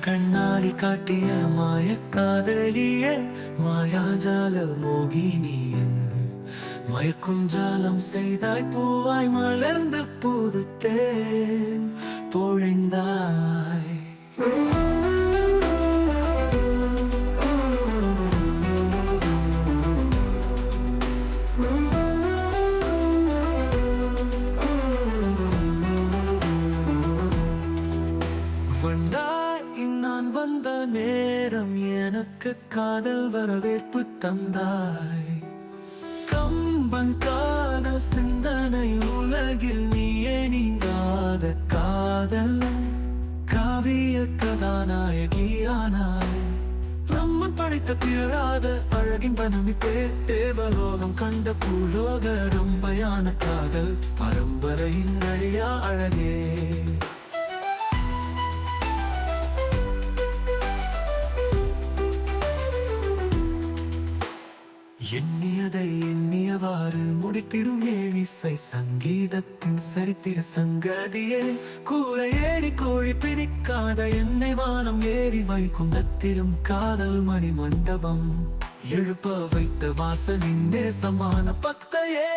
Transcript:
கண்ணாடி காட்டிய மாய காதலிய மாயாஜால மோகினியன். மயக்கும் ஜாலம் செய்தாய் பூவாய் மலர்ந்த புது தேன் பொழிந்தாய். வந்தாய் நான் வந்த நேரம் எனக்கு காதல் வரவேற்பு தந்தாய். கம்பன் காதல் சிந்தனை உலகில் நீயே நீங்காத காதல். காவிய கதாநாயகியானாய் பிரம்மன் படைத்த பிறராத அழகின் பனமித்தே தேவலோகம் கண்ட பூலோக ரம்பையான காதல். பரம்பரையின் அழியா அழகே. எண்ணியதை எண்ணியவாறு முடித்திடும் ஏழிசை சங்கீதத்தின் சரித்திர சங்கதியே. கூற ஏறி கோழி பிடிக்காத என்னை வானம் ஏறி வைக்கும் தத்திலும் காதல் மணி மண்டபம். எழுப்ப வைத்த வாசனின் நேசமான பக்தையே.